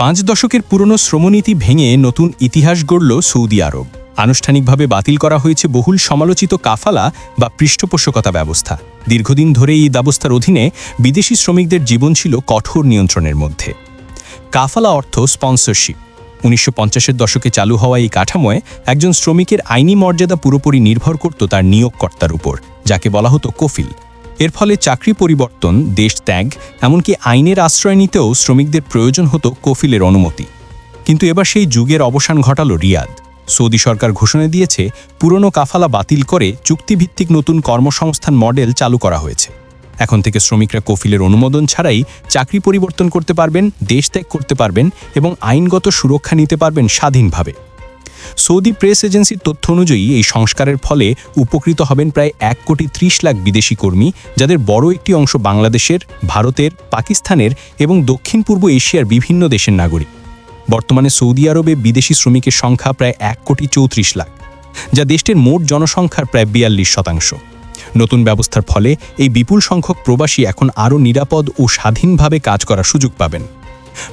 পাঁচ দশকের পুরনো শ্রমনীতি ভেঙে নতুন ইতিহাস গড়ল সৌদি আরব। আনুষ্ঠানিকভাবে বাতিল করা হয়েছে বহুল সমালোচিত কাফালা বা পৃষ্ঠপোষকতা ব্যবস্থা। দীর্ঘদিন ধরে এই ব্যবস্থার অধীনে বিদেশি শ্রমিকদের জীবন ছিল কঠোর নিয়ন্ত্রণের মধ্যে। কাফালা অর্থ স্পন্সরশিপ উনিশশো পঞ্চাশের দশকে চালু হওয়া এই কাঠামোয় একজন শ্রমিকের আইনি মর্যাদা পুরোপুরি নির্ভর করত তার নিয়োগকর্তার উপর, যাকে বলা হতো কফিল। এর ফলে চাকরি পরিবর্তন, দেশ ত্যাগ, এমনকি আইনের আশ্রয় নিতেও শ্রমিকদের প্রয়োজন হতো কফিলের অনুমতি। কিন্তু এবার সেই যুগের অবসান ঘটালো রিয়াদ। সৌদি সরকার ঘোষণা দিয়েছে, পুরনো কাফালা বাতিল করে চুক্তিভিত্তিক নতুন কর্মসংস্থান মডেল চালু করা হয়েছে। এখন থেকে শ্রমিকরা কফিলের অনুমোদন ছাড়াই চাকরি পরিবর্তন করতে পারবেন, দেশ ত্যাগ করতে পারবেন এবং আইনগত সুরক্ষা নিতে পারবেন স্বাধীনভাবে। সৌদি প্রেস এজেন্সির তথ্য অনুযায়ী এই সংস্কারের ফলে উপকৃত হবেন প্রায় এক কোটি ত্রিশ লাখ বিদেশি কর্মী, যাদের বড় একটি অংশ বাংলাদেশের, ভারতের, পাকিস্তানের এবং দক্ষিণ পূর্ব এশিয়ার বিভিন্ন দেশের নাগরিক। বর্তমানে সৌদি আরবে বিদেশি শ্রমিকের সংখ্যা প্রায় এক কোটি চৌত্রিশ লাখ, যা দেশটির মোট জনসংখ্যার প্রায় বিয়াল্লিশ শতাংশ। নতুন ব্যবস্থার ফলে এই বিপুল সংখ্যক প্রবাসী এখন আরও নিরাপদ ও স্বাধীনভাবে কাজ করার সুযোগ পাবেন।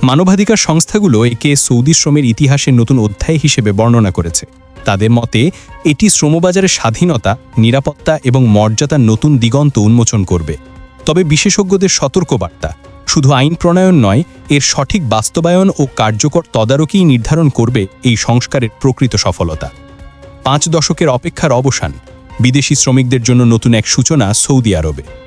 মানবাধিকার সংস্থাগুলো একে সৌদি শ্রমের ইতিহাসের নতুন অধ্যায় হিসেবে বর্ণনা করেছে। তাদের মতে, এটি শ্রমবাজারের স্বাধীনতা, নিরাপত্তা এবং মর্যাদার নতুন দিগন্ত উন্মোচন করবে। তবে বিশেষজ্ঞদের সতর্কবার্তা, শুধু আইন প্রণয়ন নয়, এর সঠিক বাস্তবায়ন ও কার্যকর তদারকিই নির্ধারণ করবে এই সংস্কারের প্রকৃত সফলতা। পাঁচ দশকের অপেক্ষার অবসান, বিদেশি শ্রমিকদের জন্য নতুন এক সূচনা সৌদি আরবে।